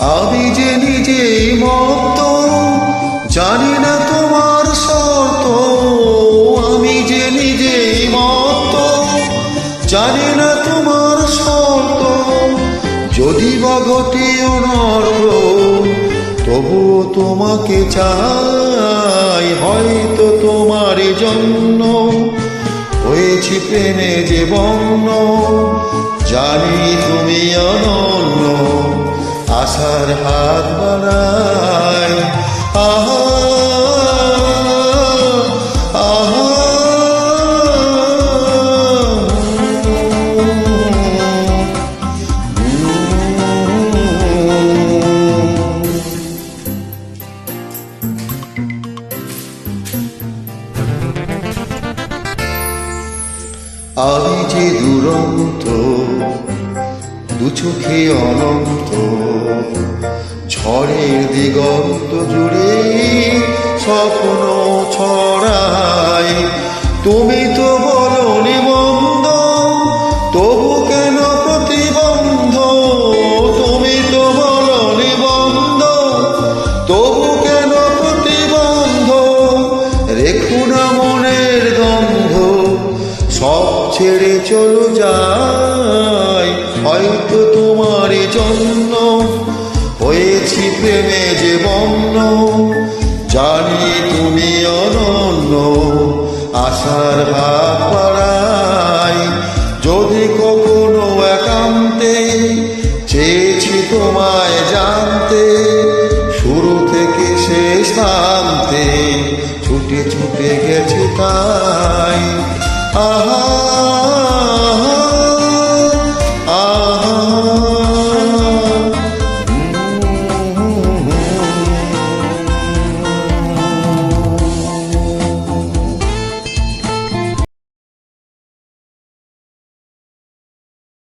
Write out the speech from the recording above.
আমি যে নিজেই মত জানি না তোমার শর্ত। আমি যে নিজেই মত জানি না তোমার শর্ত। যদি বা ঘটে তবুও তোমাকে চাই, হয়তো তোমার জন্য। হয়েছি প্রেমে যে বন্য, জানি হাত বাড়ায়। আমি যে দুরন্ত দু চোখে অনন্ত ঝড়ের দিগন্ত জুড়ে স্বপ্ন ছড়াই তুমি তো বলো নিবন্ধ তবু কেন প্রতিবন্ধ? তুমি তো বলো নিবন্ধ তবু কেন প্রতিবন্ধ? রেখু না মনের গন্ধ সব ছেড়ে চলো যাই হয়তো প্রেমে যে বন্য। জানি তুমি অনন্য, আশার হাত পাড়াই যদি কখনো একান্তে চেয়েছি তোমায় জানতে, শুরু থেকে শেষ প্রান্তে ছুটে ছুটে গেছে তাই। আহা